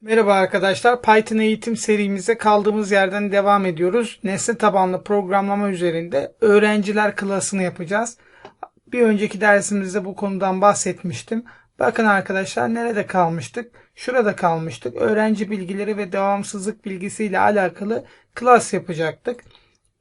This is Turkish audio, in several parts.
Merhaba arkadaşlar. Python eğitim serimize kaldığımız yerden devam ediyoruz. Nesne tabanlı programlama üzerinde öğrenciler klasını yapacağız. Bir önceki dersimizde bu konudan bahsetmiştim. Bakın arkadaşlar nerede kalmıştık? Şurada kalmıştık. Öğrenci bilgileri ve devamsızlık bilgisi ile alakalı klas yapacaktık.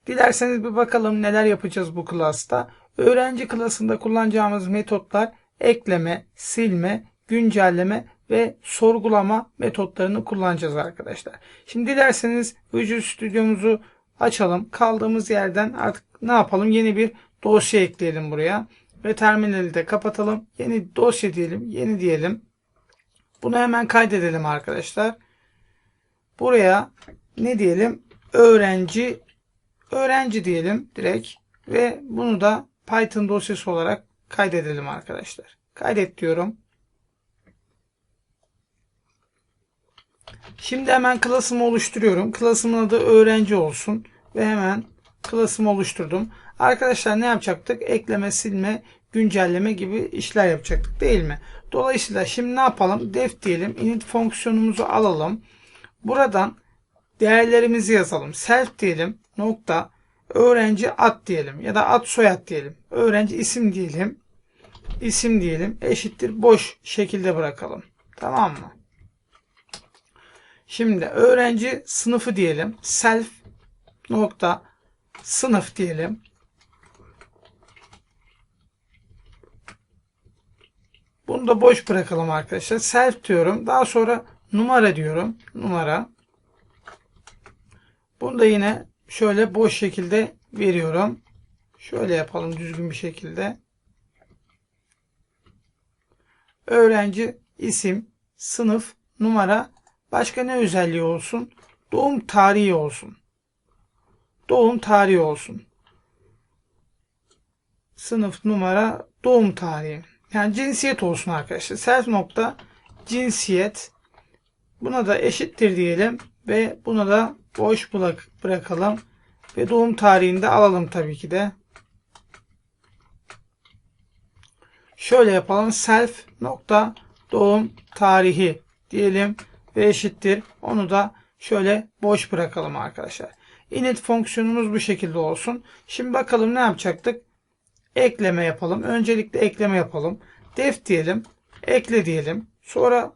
Dilerseniz bir bakalım neler yapacağız bu klasta. Öğrenci klasında kullanacağımız metotlar ekleme, silme, güncelleme ve sorgulama metotlarını kullanacağız arkadaşlar. Şimdi dilerseniz Visual Studio'muzu açalım. Kaldığımız yerden artık ne yapalım? Yeni bir dosya ekleyelim buraya. Ve terminali de kapatalım. Yeni dosya diyelim. Yeni diyelim. Bunu hemen kaydedelim arkadaşlar. Buraya ne diyelim? Öğrenci öğrenci diyelim direkt ve bunu da Python dosyası olarak kaydedelim arkadaşlar. Kaydet diyorum. Şimdi hemen klasımı oluşturuyorum. Klasımın adı öğrenci olsun. Ve hemen klasımı oluşturdum. Arkadaşlar ne yapacaktık? Ekleme, silme, güncelleme gibi işler yapacaktık değil mi? Dolayısıyla şimdi ne yapalım? Def diyelim. Init fonksiyonumuzu alalım. Buradan değerlerimizi yazalım. Self diyelim. Nokta. Öğrenci ad diyelim. Ya da ad soyad diyelim. Öğrenci isim diyelim. İsim diyelim. Eşittir. Boş şekilde bırakalım. Tamam mı? Şimdi öğrenci sınıfı diyelim. Self nokta sınıf diyelim. Bunu da boş bırakalım arkadaşlar. Self diyorum. Daha sonra numara diyorum. Numara. Bunu da yine şöyle boş şekilde veriyorum. Şöyle yapalım düzgün bir şekilde. Öğrenci isim, sınıf, numara Başka ne özelliği olsun? Doğum tarihi olsun. Doğum tarihi olsun. Sınıf numara doğum tarihi. Yani cinsiyet olsun arkadaşlar. Self nokta cinsiyet. Buna da eşittir diyelim ve buna da boş bırak bırakalım. Ve doğum tarihini de alalım tabii ki de. Şöyle yapalım. Self nokta doğum tarihi diyelim ve eşittir. Onu da şöyle boş bırakalım arkadaşlar. Init fonksiyonumuz bu şekilde olsun. Şimdi bakalım ne yapacaktık? Ekleme yapalım. Öncelikle ekleme yapalım. Def diyelim. Ekle diyelim. Sonra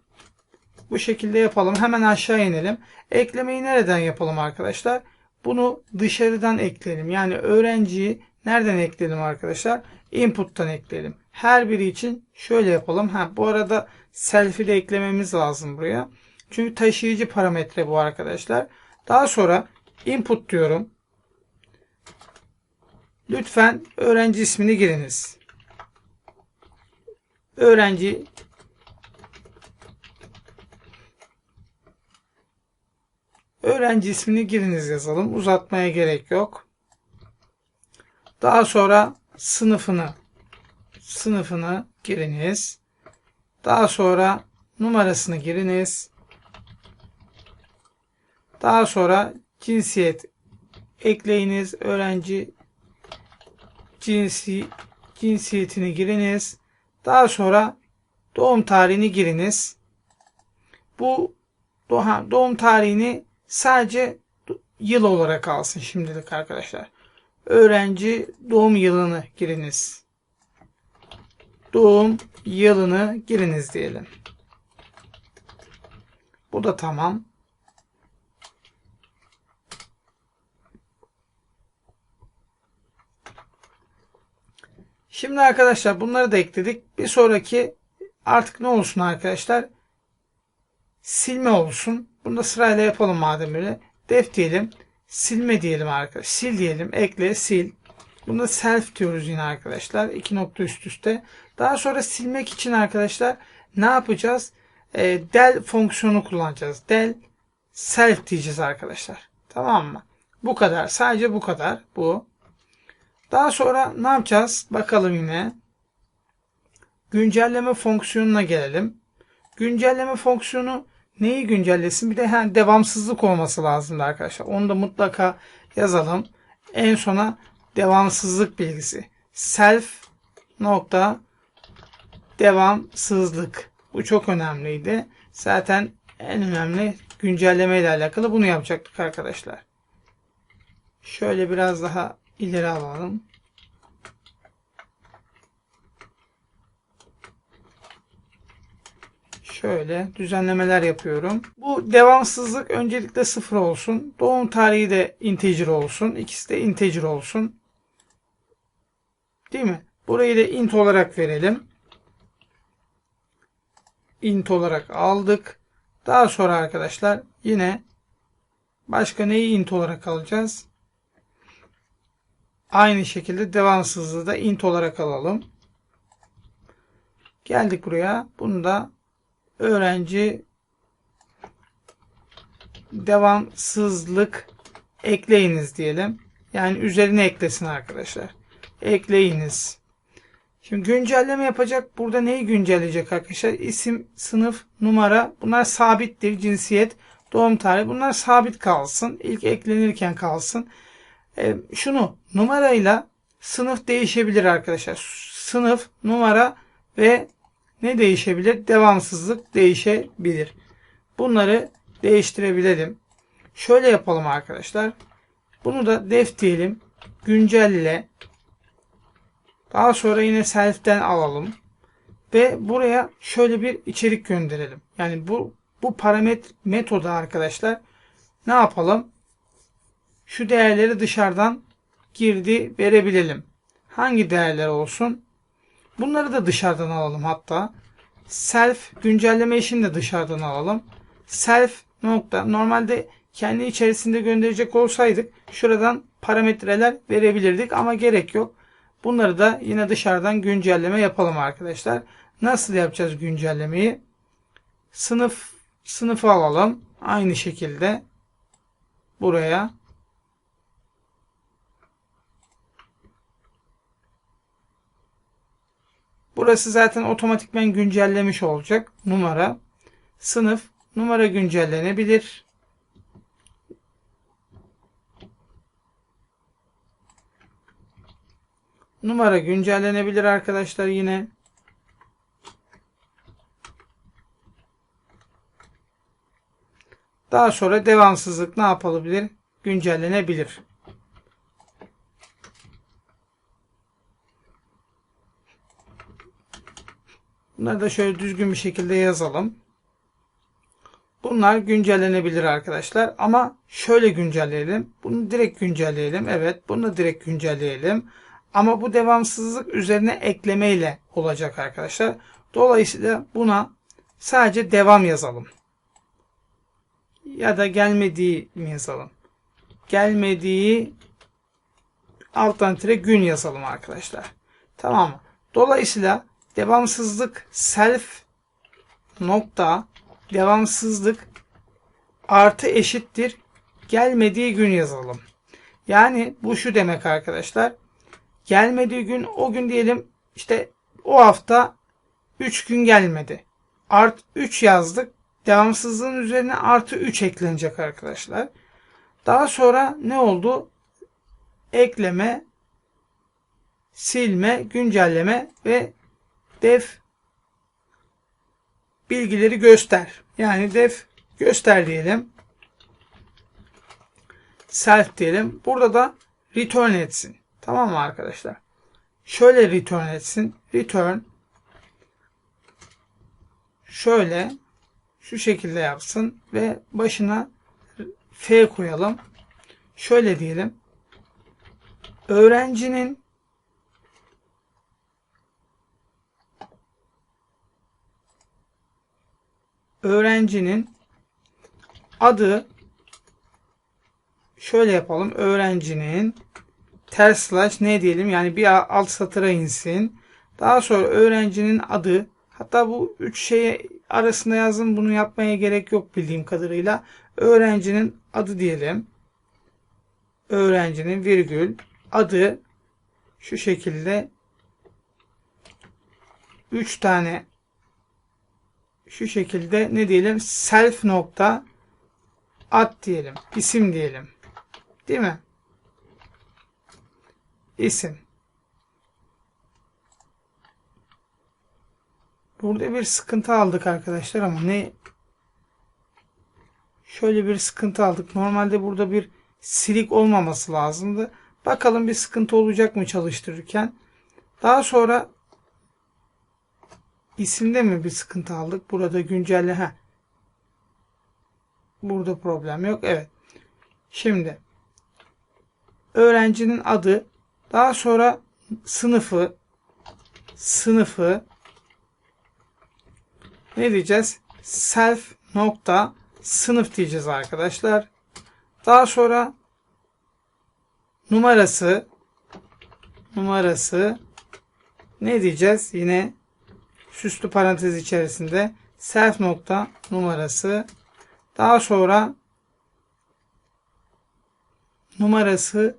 bu şekilde yapalım. Hemen aşağı inelim. Eklemeyi nereden yapalım arkadaşlar? Bunu dışarıdan ekleyelim. Yani öğrenciyi nereden ekleyelim arkadaşlar? Input'tan ekleyelim. Her biri için şöyle yapalım. Ha, bu arada selfie de eklememiz lazım buraya. Çünkü taşıyıcı parametre bu arkadaşlar. Daha sonra input diyorum. Lütfen öğrenci ismini giriniz. Öğrenci öğrenci ismini giriniz yazalım. Uzatmaya gerek yok. Daha sonra sınıfını sınıfını giriniz. Daha sonra numarasını giriniz. Daha sonra cinsiyet ekleyiniz. Öğrenci cinsi cinsiyetini giriniz. Daha sonra doğum tarihini giriniz. Bu doğum tarihini sadece yıl olarak alsın şimdilik arkadaşlar. Öğrenci doğum yılını giriniz. Doğum yılını giriniz diyelim. Bu da tamam. Şimdi arkadaşlar bunları da ekledik. Bir sonraki artık ne olsun arkadaşlar? Silme olsun. Bunu da sırayla yapalım madem öyle. Def diyelim. Silme diyelim arkadaşlar. Sil diyelim. Ekle, sil. Bunda self diyoruz yine arkadaşlar. İki nokta üst üste. Daha sonra silmek için arkadaşlar ne yapacağız? E, del fonksiyonu kullanacağız. Del self diyeceğiz arkadaşlar. Tamam mı? Bu kadar. Sadece bu kadar. Bu. Daha sonra ne yapacağız? Bakalım yine. Güncelleme fonksiyonuna gelelim. Güncelleme fonksiyonu neyi güncellesin? Bir de yani devamsızlık olması lazım arkadaşlar. Onu da mutlaka yazalım. En sona devamsızlık bilgisi. Self nokta devamsızlık. Bu çok önemliydi. Zaten en önemli güncelleme ile alakalı bunu yapacaktık arkadaşlar. Şöyle biraz daha ileri alalım. Şöyle düzenlemeler yapıyorum. Bu devamsızlık öncelikle sıfır olsun. Doğum tarihi de integer olsun. İkisi de integer olsun. Değil mi? Burayı da int olarak verelim. int olarak aldık. Daha sonra arkadaşlar yine başka neyi int olarak alacağız? Aynı şekilde devamsızlığı da int olarak alalım. Geldik buraya. Bunu da öğrenci devamsızlık ekleyiniz diyelim. Yani üzerine eklesin arkadaşlar. Ekleyiniz. Şimdi güncelleme yapacak. Burada neyi güncelleyecek arkadaşlar? İsim, sınıf, numara. Bunlar sabittir. Cinsiyet, doğum tarihi. Bunlar sabit kalsın. İlk eklenirken kalsın. E, şunu numarayla sınıf değişebilir arkadaşlar. Sınıf, numara ve ne değişebilir? Devamsızlık değişebilir. Bunları değiştirebilelim. Şöyle yapalım arkadaşlar. Bunu da def diyelim. Güncelle. Daha sonra yine self'ten alalım. Ve buraya şöyle bir içerik gönderelim. Yani bu bu parametre metoda arkadaşlar ne yapalım? Şu değerleri dışarıdan girdi verebilelim. Hangi değerler olsun? Bunları da dışarıdan alalım hatta. Self güncelleme işini de dışarıdan alalım. Self nokta. Normalde kendi içerisinde gönderecek olsaydık şuradan parametreler verebilirdik ama gerek yok. Bunları da yine dışarıdan güncelleme yapalım arkadaşlar. Nasıl yapacağız güncellemeyi? Sınıf sınıfı alalım. Aynı şekilde buraya Burası zaten otomatikmen güncellemiş olacak. Numara. Sınıf. Numara güncellenebilir. Numara güncellenebilir arkadaşlar yine. Daha sonra devamsızlık ne yapılabilir? Güncellenebilir. Bunları da şöyle düzgün bir şekilde yazalım. Bunlar güncellenebilir arkadaşlar. Ama şöyle güncelleyelim. Bunu direkt güncelleyelim. Evet bunu da direkt güncelleyelim. Ama bu devamsızlık üzerine ekleme ile olacak arkadaşlar. Dolayısıyla buna sadece devam yazalım. Ya da gelmediği mi yazalım? Gelmediği alttan tire gün yazalım arkadaşlar. Tamam mı? Dolayısıyla devamsızlık self nokta devamsızlık artı eşittir gelmediği gün yazalım. Yani bu şu demek arkadaşlar. Gelmediği gün o gün diyelim işte o hafta 3 gün gelmedi. Art 3 yazdık. Devamsızlığın üzerine artı 3 eklenecek arkadaşlar. Daha sonra ne oldu? Ekleme, silme, güncelleme ve def bilgileri göster. Yani def göster diyelim. Self diyelim. Burada da return etsin. Tamam mı arkadaşlar? Şöyle return etsin. Return şöyle şu şekilde yapsın ve başına F koyalım. Şöyle diyelim. Öğrencinin öğrencinin adı şöyle yapalım. Öğrencinin ters slash ne diyelim yani bir alt satıra insin. Daha sonra öğrencinin adı hatta bu üç şeye arasında yazın bunu yapmaya gerek yok bildiğim kadarıyla. Öğrencinin adı diyelim. Öğrencinin virgül adı şu şekilde 3 tane şu şekilde ne diyelim self nokta ad diyelim isim diyelim değil mi isim burada bir sıkıntı aldık arkadaşlar ama ne şöyle bir sıkıntı aldık. Normalde burada bir silik olmaması lazımdı. Bakalım bir sıkıntı olacak mı çalıştırırken. Daha sonra isimde mi bir sıkıntı aldık? Burada güncelle. Heh. Burada problem yok. Evet. Şimdi öğrencinin adı daha sonra sınıfı sınıfı ne diyeceğiz? Self nokta sınıf diyeceğiz arkadaşlar. Daha sonra numarası numarası ne diyeceğiz? Yine süslü parantez içerisinde self nokta numarası daha sonra numarası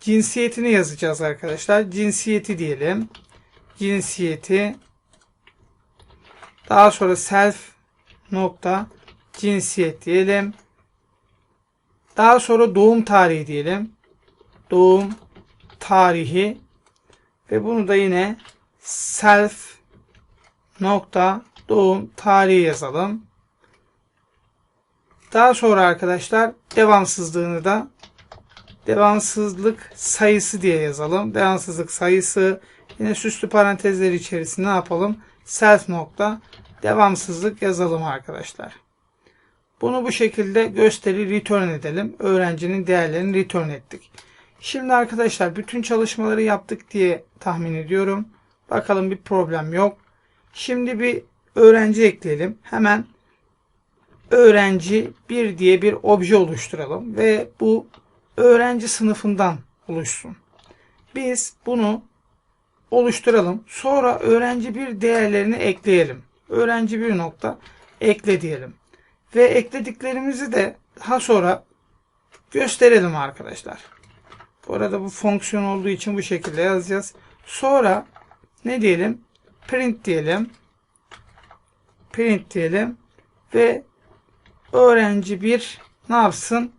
cinsiyetini yazacağız arkadaşlar. Cinsiyeti diyelim. Cinsiyeti daha sonra self nokta cinsiyet diyelim. Daha sonra doğum tarihi diyelim. Doğum tarihi ve bunu da yine self nokta doğum tarihi yazalım. Daha sonra arkadaşlar devamsızlığını da devamsızlık sayısı diye yazalım. Devamsızlık sayısı yine süslü parantezler içerisinde ne yapalım? Self nokta devamsızlık yazalım arkadaşlar. Bunu bu şekilde gösteri return edelim. Öğrencinin değerlerini return ettik. Şimdi arkadaşlar bütün çalışmaları yaptık diye tahmin ediyorum. Bakalım bir problem yok. Şimdi bir öğrenci ekleyelim. Hemen öğrenci 1 diye bir obje oluşturalım ve bu öğrenci sınıfından oluşsun. Biz bunu oluşturalım. Sonra öğrenci bir değerlerini ekleyelim. Öğrenci bir nokta ekle diyelim. Ve eklediklerimizi de daha sonra gösterelim arkadaşlar. Bu arada bu fonksiyon olduğu için bu şekilde yazacağız. Sonra ne diyelim? Print diyelim. Print diyelim. Ve öğrenci bir ne yapsın?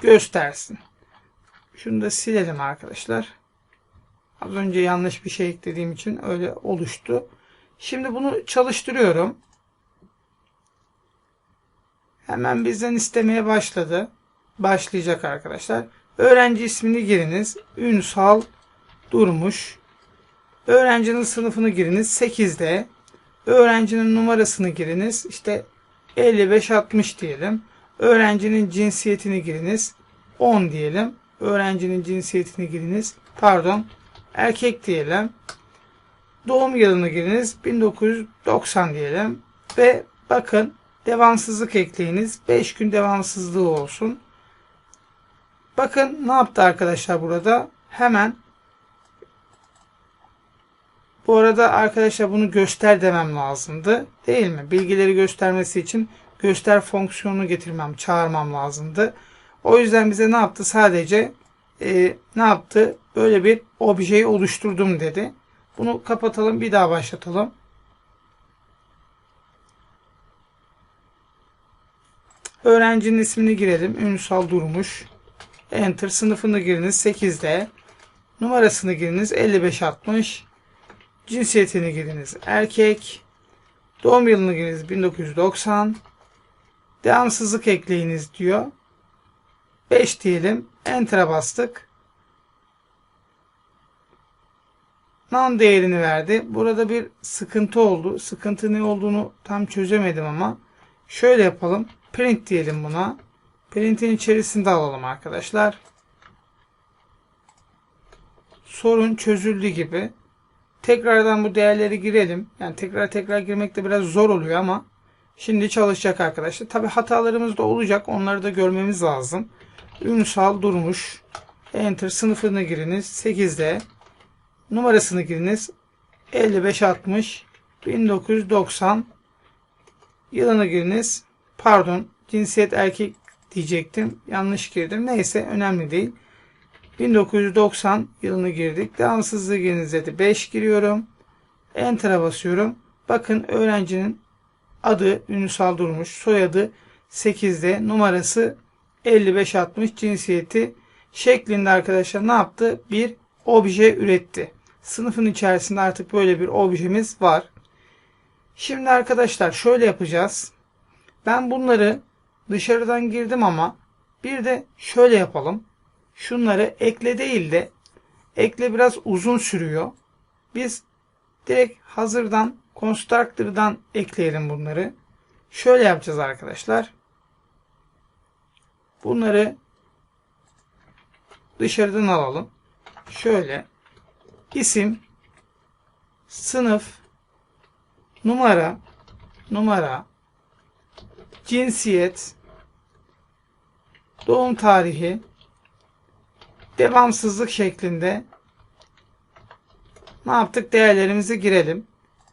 Göstersin. Şunu da silelim arkadaşlar. Az önce yanlış bir şey eklediğim için öyle oluştu. Şimdi bunu çalıştırıyorum. Hemen bizden istemeye başladı. Başlayacak arkadaşlar. Öğrenci ismini giriniz. Ünsal Durmuş. Öğrencinin sınıfını giriniz. 8'de. Öğrencinin numarasını giriniz. İşte 55-60 diyelim. Öğrencinin cinsiyetini giriniz. 10 diyelim. Öğrencinin cinsiyetini giriniz. Pardon. Erkek diyelim. Doğum yılını giriniz. 1990 diyelim. Ve bakın devamsızlık ekleyiniz. 5 gün devamsızlığı olsun. Bakın ne yaptı arkadaşlar burada? Hemen bu arada arkadaşlar bunu göster demem lazımdı. Değil mi? Bilgileri göstermesi için göster fonksiyonunu getirmem, çağırmam lazımdı. O yüzden bize ne yaptı? Sadece e, ne yaptı? Böyle bir objeyi oluşturdum dedi. Bunu kapatalım. Bir daha başlatalım. Öğrencinin ismini girelim. Ünsal Durmuş. Enter. Sınıfını giriniz. 8'de. Numarasını giriniz. 5560. Cinsiyetini giriniz. Erkek. Doğum yılını giriniz. 1990. Devamsızlık ekleyiniz diyor. 5 diyelim. Enter'a bastık. None değerini verdi. Burada bir sıkıntı oldu. Sıkıntı ne olduğunu tam çözemedim ama. Şöyle yapalım. Print diyelim buna. Print'in içerisinde alalım arkadaşlar. Sorun çözüldü gibi. Tekrardan bu değerleri girelim. Yani tekrar tekrar girmek de biraz zor oluyor ama şimdi çalışacak arkadaşlar. Tabi hatalarımız da olacak. Onları da görmemiz lazım. Ünsal durmuş. Enter sınıfını giriniz. 8'de numarasını giriniz. 5560 1990 yılını giriniz. Pardon cinsiyet erkek diyecektim. Yanlış girdim. Neyse önemli değil. 1990 yılını girdik. Devamsızlığı giriniz dedi. 5 giriyorum. Enter'a basıyorum. Bakın öğrencinin adı Ünsal Durmuş. Soyadı 8'de. Numarası 5560 cinsiyeti şeklinde arkadaşlar ne yaptı? Bir obje üretti. Sınıfın içerisinde artık böyle bir objemiz var. Şimdi arkadaşlar şöyle yapacağız. Ben bunları dışarıdan girdim ama bir de şöyle yapalım. Şunları ekle değil de ekle biraz uzun sürüyor. Biz direkt hazırdan Constructor'dan ekleyelim bunları. Şöyle yapacağız arkadaşlar. Bunları dışarıdan alalım. Şöyle isim, sınıf, numara, numara, cinsiyet, doğum tarihi, devamsızlık şeklinde ne yaptık? Değerlerimizi girelim.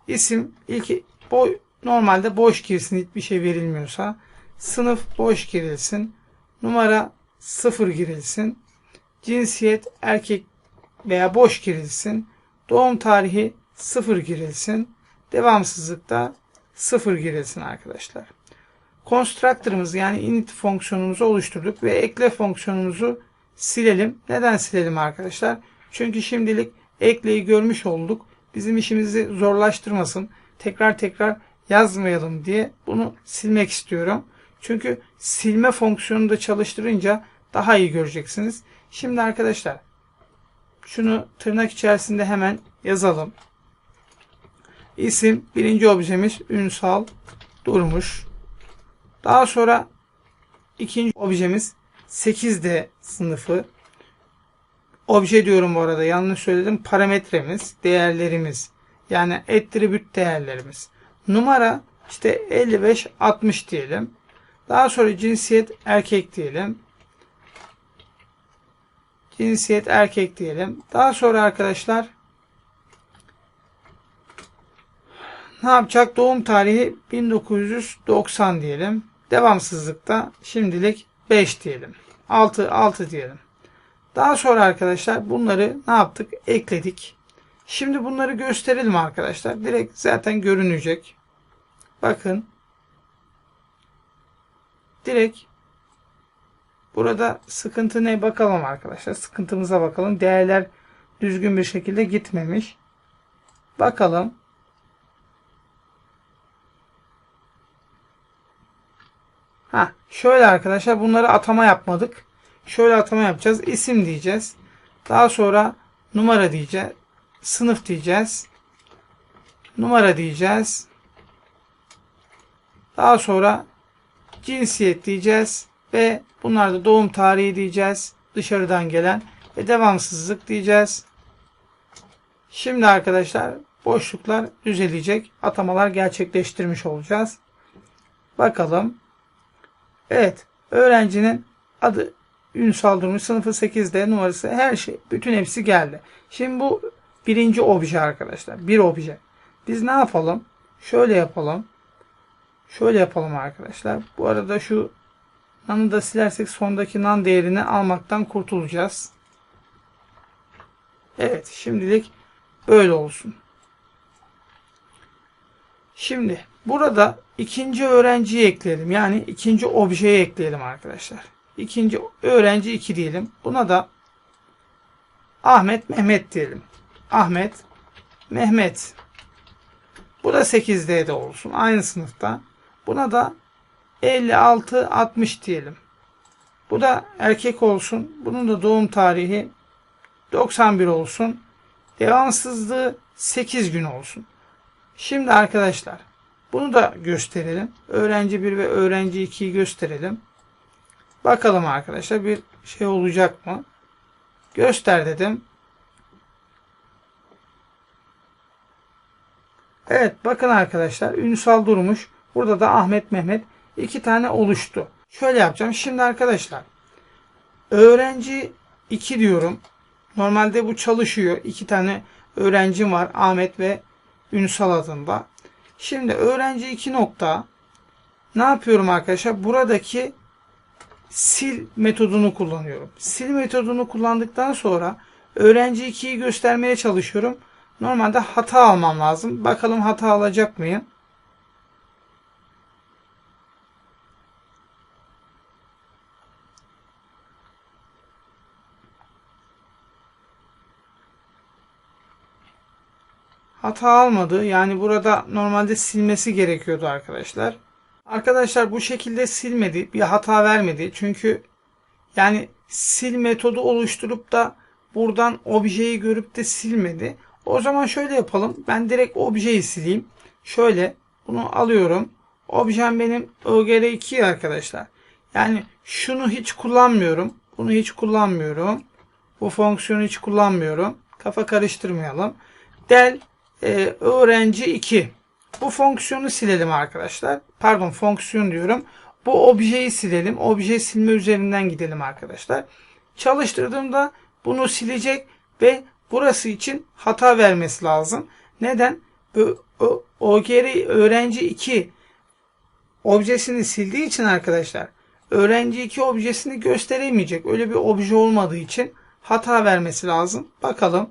İsim ilk boy normalde boş girsin hiçbir şey verilmiyorsa. Sınıf boş girilsin. Numara sıfır girilsin. Cinsiyet erkek veya boş girilsin. Doğum tarihi sıfır girilsin. Devamsızlıkta sıfır girilsin arkadaşlar. Constructor'ımız yani init fonksiyonumuzu oluşturduk ve ekle fonksiyonumuzu silelim. Neden silelim arkadaşlar? Çünkü şimdilik ekleyi görmüş olduk. Bizim işimizi zorlaştırmasın. Tekrar tekrar yazmayalım diye bunu silmek istiyorum. Çünkü silme fonksiyonunu da çalıştırınca daha iyi göreceksiniz. Şimdi arkadaşlar şunu tırnak içerisinde hemen yazalım. İsim birinci objemiz Ünsal Durmuş. Daha sonra ikinci objemiz 8D sınıfı. Obje diyorum bu arada yanlış söyledim. Parametremiz, değerlerimiz. Yani attribute değerlerimiz. Numara işte 55 60 diyelim. Daha sonra cinsiyet erkek diyelim. Cinsiyet erkek diyelim. Daha sonra arkadaşlar ne yapacak? Doğum tarihi 1990 diyelim. Devamsızlıkta şimdilik 5 diyelim. 6 6 diyelim. Daha sonra arkadaşlar bunları ne yaptık? Ekledik. Şimdi bunları gösterelim arkadaşlar. Direkt zaten görünecek. Bakın. Direkt burada sıkıntı ne bakalım arkadaşlar. Sıkıntımıza bakalım. Değerler düzgün bir şekilde gitmemiş. Bakalım. Ha, şöyle arkadaşlar bunları atama yapmadık. Şöyle atama yapacağız. İsim diyeceğiz. Daha sonra numara diyeceğiz. Sınıf diyeceğiz. Numara diyeceğiz. Daha sonra cinsiyet diyeceğiz. Ve bunlar da doğum tarihi diyeceğiz. Dışarıdan gelen. Ve devamsızlık diyeceğiz. Şimdi arkadaşlar boşluklar düzelecek. Atamalar gerçekleştirmiş olacağız. Bakalım. Evet. Öğrencinin adı Ünsal Durmuş sınıfı 8'de numarası her şey. Bütün hepsi geldi. Şimdi bu birinci obje arkadaşlar. Bir obje. Biz ne yapalım? Şöyle yapalım. Şöyle yapalım arkadaşlar. Bu arada şu nanı da silersek sondaki nan değerini almaktan kurtulacağız. Evet şimdilik böyle olsun. Şimdi burada ikinci öğrenciyi ekleyelim. Yani ikinci objeyi ekleyelim arkadaşlar. İkinci öğrenci 2 diyelim. Buna da Ahmet Mehmet diyelim. Ahmet Mehmet. Bu da 8D'de olsun. Aynı sınıfta. Buna da 56 60 diyelim. Bu da erkek olsun. Bunun da doğum tarihi 91 olsun. Devamsızlığı 8 gün olsun. Şimdi arkadaşlar bunu da gösterelim. Öğrenci 1 ve öğrenci 2'yi gösterelim. Bakalım arkadaşlar bir şey olacak mı? Göster dedim. Evet bakın arkadaşlar Ünsal Durmuş. Burada da Ahmet Mehmet iki tane oluştu. Şöyle yapacağım. Şimdi arkadaşlar öğrenci 2 diyorum. Normalde bu çalışıyor. İki tane öğrencim var. Ahmet ve Ünsal adında. Şimdi öğrenci 2 nokta ne yapıyorum arkadaşlar? Buradaki sil metodunu kullanıyorum. Sil metodunu kullandıktan sonra öğrenci 2'yi göstermeye çalışıyorum. Normalde hata almam lazım. Bakalım hata alacak mıyım? Hata almadı. Yani burada normalde silmesi gerekiyordu arkadaşlar. Arkadaşlar bu şekilde silmedi. Bir hata vermedi. Çünkü yani sil metodu oluşturup da buradan objeyi görüp de silmedi. O zaman şöyle yapalım. Ben direkt objeyi sileyim. Şöyle bunu alıyorum. Objem benim OGR2 arkadaşlar. Yani şunu hiç kullanmıyorum. Bunu hiç kullanmıyorum. Bu fonksiyonu hiç kullanmıyorum. Kafa karıştırmayalım. Del e, öğrenci 2. Bu fonksiyonu silelim arkadaşlar. Pardon fonksiyon diyorum. Bu objeyi silelim. Obje silme üzerinden gidelim arkadaşlar. Çalıştırdığımda bunu silecek ve burası için hata vermesi lazım. Neden? Bu OGR öğrenci 2 objesini sildiği için arkadaşlar öğrenci 2 objesini gösteremeyecek. Öyle bir obje olmadığı için hata vermesi lazım. Bakalım.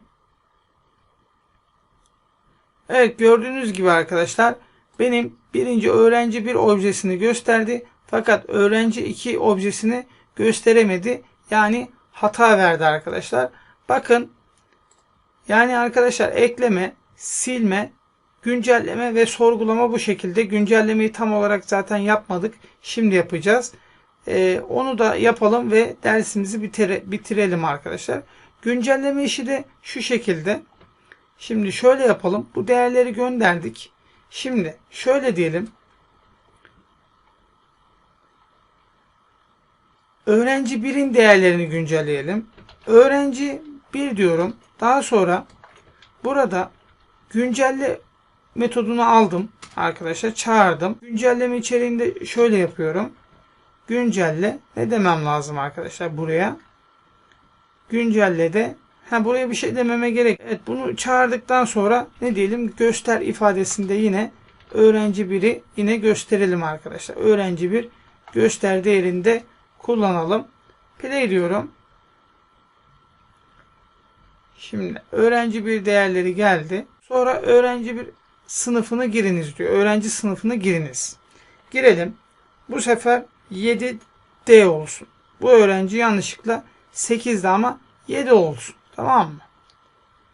Evet gördüğünüz gibi arkadaşlar benim birinci öğrenci bir objesini gösterdi. Fakat öğrenci 2 objesini gösteremedi. Yani hata verdi arkadaşlar. Bakın yani arkadaşlar ekleme, silme, güncelleme ve sorgulama bu şekilde. Güncellemeyi tam olarak zaten yapmadık. Şimdi yapacağız. Ee, onu da yapalım ve dersimizi bitire, bitirelim arkadaşlar. Güncelleme işi de şu şekilde. Şimdi şöyle yapalım. Bu değerleri gönderdik. Şimdi şöyle diyelim. Öğrenci 1'in değerlerini güncelleyelim. Öğrenci 1 diyorum. Daha sonra burada güncelle metodunu aldım arkadaşlar. Çağırdım. Güncelleme içeriğinde şöyle yapıyorum. Güncelle ne demem lazım arkadaşlar buraya? Güncelle de ha buraya bir şey dememe gerek. Evet bunu çağırdıktan sonra ne diyelim göster ifadesinde yine öğrenci biri yine gösterelim arkadaşlar. Öğrenci bir göster değerinde kullanalım. Play diyorum. Şimdi öğrenci bir değerleri geldi. Sonra öğrenci bir sınıfını giriniz diyor. Öğrenci sınıfını giriniz. Girelim. Bu sefer 7D olsun. Bu öğrenci yanlışlıkla 8'de ama 7 olsun. Tamam mı?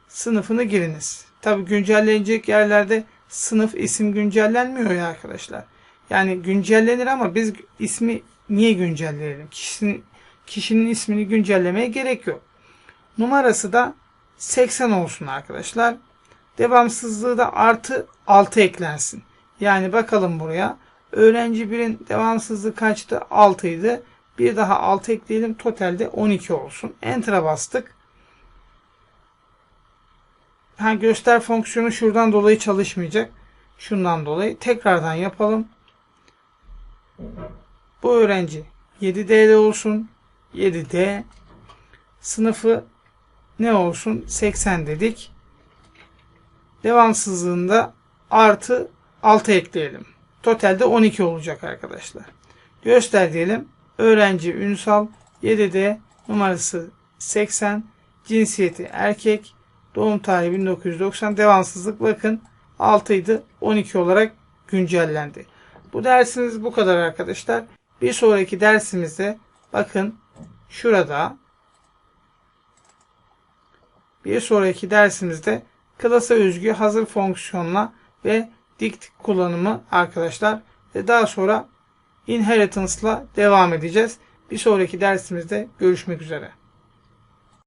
Sınıfını giriniz. Tabi güncellenecek yerlerde sınıf isim güncellenmiyor ya arkadaşlar. Yani güncellenir ama biz ismi niye güncelleyelim? Kişinin, kişinin ismini güncellemeye gerek yok. Numarası da 80 olsun arkadaşlar. Devamsızlığı da artı 6 eklensin. Yani bakalım buraya. Öğrenci 1'in devamsızlığı kaçtı? 6 idi. Bir daha 6 ekleyelim. Totalde 12 olsun. Enter'a bastık. Ha, göster fonksiyonu şuradan dolayı çalışmayacak. Şundan dolayı. Tekrardan yapalım. Bu öğrenci 7D'de olsun. 7D. Sınıfı ne olsun? 80 dedik. Devamsızlığında artı 6 ekleyelim. Totalde 12 olacak arkadaşlar. Göster diyelim. Öğrenci Ünsal 7D numarası 80 cinsiyeti erkek doğum tarihi 1990 devamsızlık bakın 6 idi 12 olarak güncellendi. Bu dersimiz bu kadar arkadaşlar. Bir sonraki dersimizde bakın şurada bir sonraki dersimizde klasa özgü hazır fonksiyonla ve dict kullanımı arkadaşlar ve daha sonra inheritance'la devam edeceğiz. Bir sonraki dersimizde görüşmek üzere.